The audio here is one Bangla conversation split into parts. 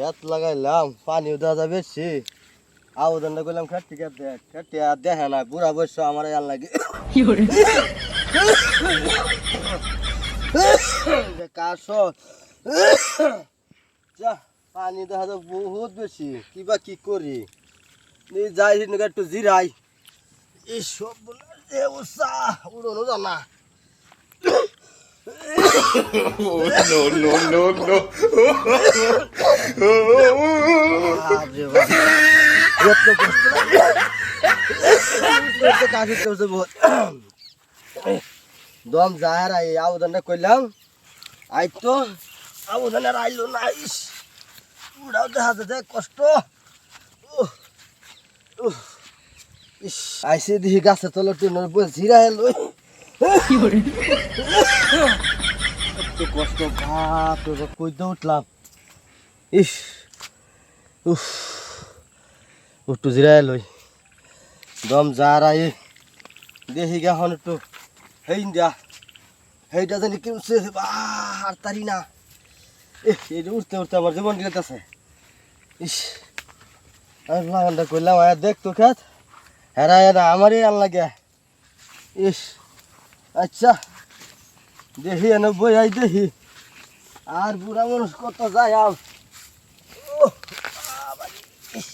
খেত লাগাইলাম পানিও দেওয়া যাবে বেশি। আবেদনটা করলাম খেত থেকে দেখ খেতে আর দেখে না বুড়া বয়স আমার আর লাগে। কাশ যা পানি দেখা যায় বহুত বেশি কিবা কি করি? নি যাই একটু জিরাই। এই সব বলে উড়োনো জানা যত কাশি করছে বহুত। দম যায় আর আবেদনটা করলাম আই তো আবেদন আর আইলো না ইস উড়াও দেখা যাচ্ছে কষ্ট। ইস আইসে দেখি গাছের তলে টিনের ঝিরা এলো এত কষ্ট একটু জিরাই লই। দম যারাই দেখি এখন একটু। হেই যা হেইটা জানি কি উঠছে বাহ, আর তারি না। এ এই যে উঠতে উঠতে আমার জীবন গেতেছে ইস আমি লাগানটা করলাম আয়া দেখ তো খেত হেরা হেরা আমারই আর লাগে ইস আচ্ছা দেখি এনে বই আই দেখি। আর বুড়া মানুষ কত যায় আও। ওহ, বাবারে, ইস।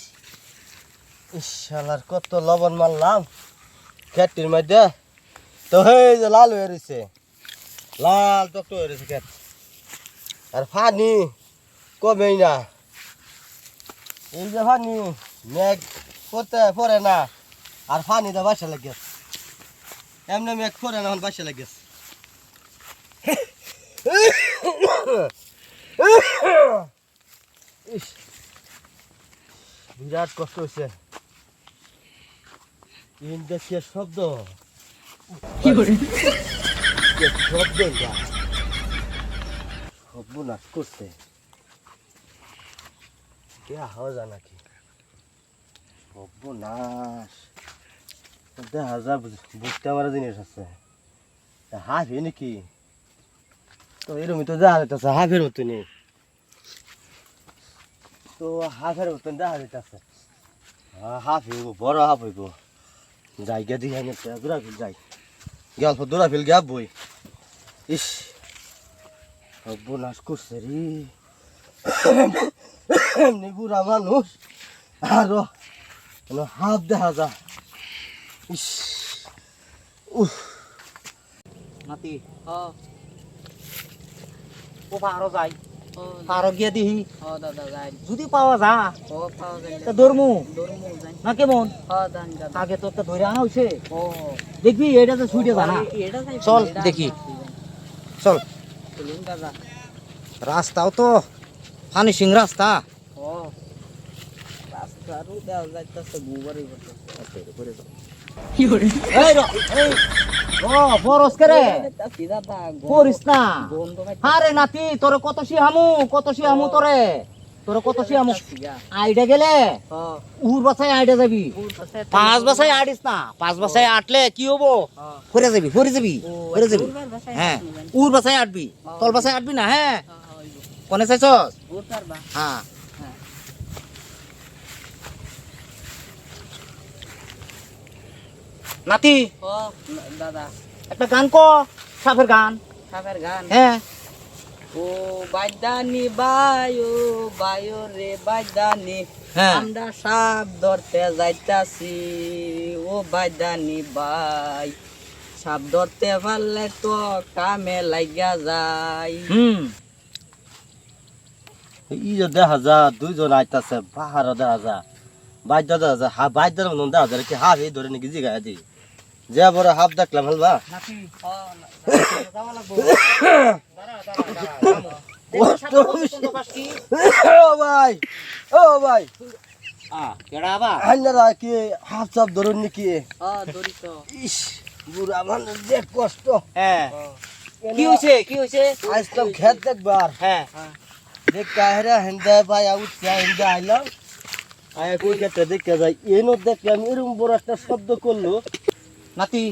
ইস শালার কত লবণ মারলাম। খেটির মধ্যে। তো হয়ে যে লাল হয়ে রয়েছে লাল টক হয়ে রয়েছে খেত আর ফানি কমেই না। এই যে ফানি মেঘ করতে পরে না। আর ফানি তো বাসা লাগে এমনি মেঘ পরে না বাসা লাগে বিরাট কষ্ট হয়েছে ইন্ডাস্ট্রিয়ার শব্দ। কি শব্দ যা সর্বনাশ করছে। কে হাওয়া যা নাকি? সর্বনাশ দেখা যা বুঝ- বুঝতে পারা জিনিস আছে। হাফি নাকি? তো এরকমই তো দেখা যেতেছে হাফের মতনই। তো হাফের মতন দেখা যেতেছে হাফ হইব, বড় হাফ হইব। যাই গিয়া দিঘা দূরা ফিল যাই। গল্প দূরা ফিল গিয়া বই। ইস, সর্বনাশ করছে রে। এমনি বুড়া মানুষ। আরও হাফ দেখা যা ইস উফ নাতি ও ও পাহাড়ও যাই পাহাড়ও গিয়া দিহি ও দাদা যাই যদি পাওয়া যা দরমু যাই না কেমন আগে তো ধরে আনা হয়েছে ও দেখবি এটা তো ছুটে জানা চল, দেখি। চল দাদা রাস্তাও তো ফানিসিং রাস্তা ও আরে নাতি, তোরে যাবি। পাঁচ বাসায় আটিস না, পাঁচ বাসায় আটলে কি হব? যাবি, ফরে যাবি ফরে যাবি। ভাষায় হ্যাঁ। উর বাসায় আটবি তল বাসায় আটবি না হ্যাঁ। কোনে চাইছস? হ্যাঁ। নাতি। ও দাদা। একটা গান ক সাপের গান। সাপের গান? হ্যাঁ। ও বাইদানি বায়ো বায়ো রে বাইদানি হ্যাঁ। আমরা সাপ ধরতে যাইতাছি। ও বাইদানি বাই। সাপ ধরতে পারলে তো কামে লাগিয়া যায়। হুম। ই যে দেখা যা দুইজন আইতাছে পাহাড় দেখা যা। বাইদ্য দেখা যা হা বাইদ্যের মতন দেখা যায় কি হাফ এই ধরে নাকি জিগায় দি। যে বড় হাফ দেখলাম হেলবা। ও, ভাই ও ভাই। কি হাফ চাপ ধরুন নাকি? ও ধরি তো ইস বুড়া মানুষ যে কষ্ট। হ্যাঁ কি হইছে কি হইছে? আসলাম খেত দেখবার হ্যাঁ। দেখ কাহেরা হেন্দা ভাই হেন্দা আইলাম। আয় কই খেতে দেখতে যাই এনো দেখলাম এরকম বড় একটা শব্দ করল। নাতি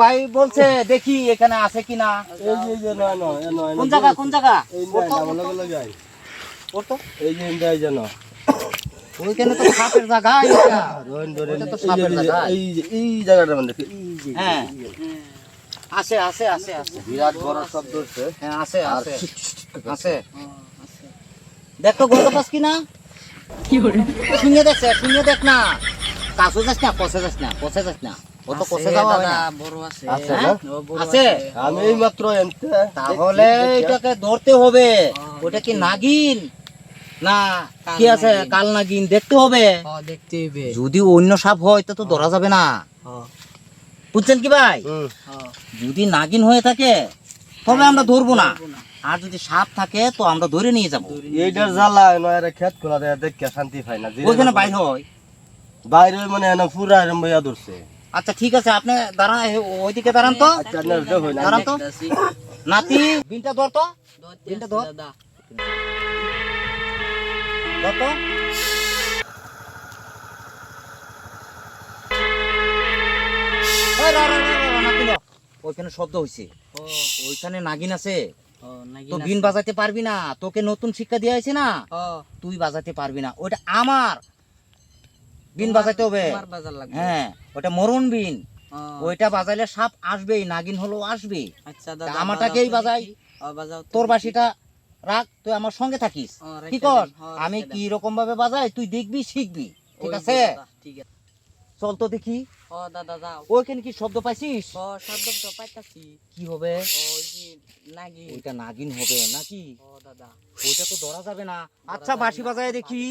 ভাই বলছে দেখি এখানে আছে কিনা এই যে যে নয় নয় নয় কোন জায়গা কোন জায়গা এই যে যেন ওইখানে তো সাপের জায়গা তো সাপের জায়গা। হ্যাঁ আছে আছে আছে আছে বিরাট বড় শব্দ হচ্ছে হ্যাঁ আছে আছে আছে দেখ তো পাস কি না শুনে দেখছে শুনে দেখ না কাছে যাস না কষে যাস না কষে যাস না ও কষে যাওয়া না। বড় আছে। আছে না? ও বড় আছে? আমি মাত্র এনতে তাহলে এটাকে ধরতে হবে। ওটা কি নাগিন? না কি আছে? কাল নাগিন। দেখতে হবে। দেখতে হবে। যদি অন্য সাপ হয় তা তো ধরা যাবে না। বুঝছেন কি ভাই? যদি নাগিন হয়ে থাকে তবে আমরা ধরবো না। আর যদি সাপ থাকে তো আমরা ধরে নিয়ে যাব। এইটার জ্বালা নয় খেত খোলা দেয় দেখে শান্তি পাই না। ওইখানে বাইর হয়। বাইরে মানে পুরা এরম বইয়া ধরছে। আচ্ছা ঠিক আছে আপনি দাঁড়ান ওইদিকে দাঁড়ান তো। আচ্ছা দাঁড়ান তো। নাতি বিনটা ধর তো। আছে ধর। ধর তো। ওইখানে শব্দ হয়েছে ওইখানে নাগিন আছে। তো বিন বাজাতে পারবি না। তোকে নতুন শিক্ষা দেওয়া হয়েছে না। তুই বাজাতে পারবি না। ওটা আমার। বিন বাজাতে হবে। হ্যাঁ। ওটা মরণ বিন। ওইটা বাজাইলে সাপ আসবেই নাগিন হলেও আসবে আচ্ছা আমারটাকেই বাজাই। তোর বাসিটা রাখ তুই আমার সঙ্গে থাকিস। কি কর? আমি কি রকম ভাবে বাজাই তুই দেখবি শিখবি। ঠিক আছে? ঠিক আছে। চল তো দেখি। ও দাদা যাও। ওইখানে কি শব্দ পাইছিস? ও শব্দ তো পাইতাছি। কি হবে? ওই যে নাগি ওইটা নাগিন হবে নাকি? ও দাদা। ওইটা তো ধরা যাবে না। আচ্ছা বাঁশি বাজায় দেখি।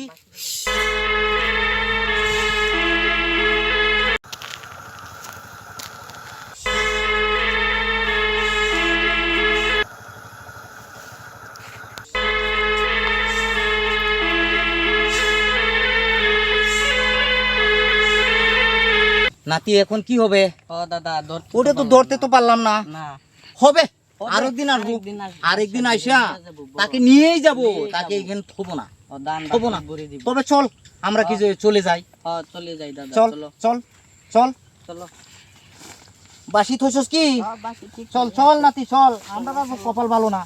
নাতি এখন কি হবে? ও দাদা ধরতে ওটা তো ধরতে। তো পারলাম না। না। হবে। আরেকদিন আসব। আরেকদিন আইসা। তাকে নিয়েই যাব। তাকে। এখানে থবো না। থবো না। তবে চল আমরা কি চলে যাই। চলে যাই দাদা চল চলো। চল চল। বাসি থইছস কি? চল। চল নাতি চল। আমরা কপাল ভালো না।